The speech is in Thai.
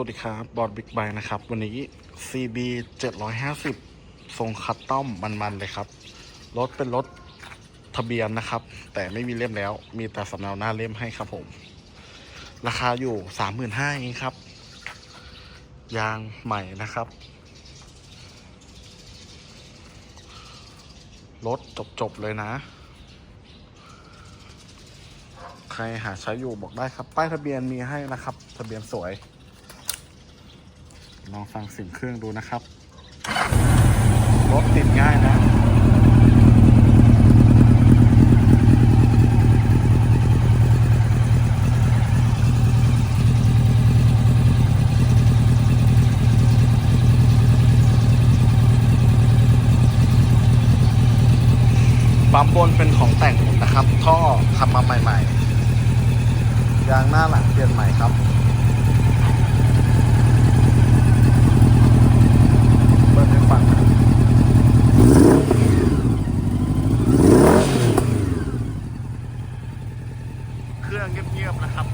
วัสดีครับ บอดบิ๊กไบนะครับ วันนี้ CB 750 ทรงคัสตอมมันๆเลยครับ รถเป็นรถทะเบียนนะครับ แต่ไม่มีเล่มแล้ว มีแต่สำเนาหน้าเล่มให้ครับผม ราคาอยู่ 35,000เองครับ ยางใหม่นะครับ รถจบ ๆ เลยนะ ใครหาใช้อยู่บอกได้ครับ ป้ายทะเบียนมีให้นะครับ ทะเบียนสวย ลองฟังเสียงเครื่องดูนะครับรถติดง่ายนะปั๊มบนเป็นของแต่งนะครับ ท่อทำมาใหม่ ๆ ยางหน้าหลังเปลี่ยนใหม่ครับ เครื่องเงียบๆนะครับ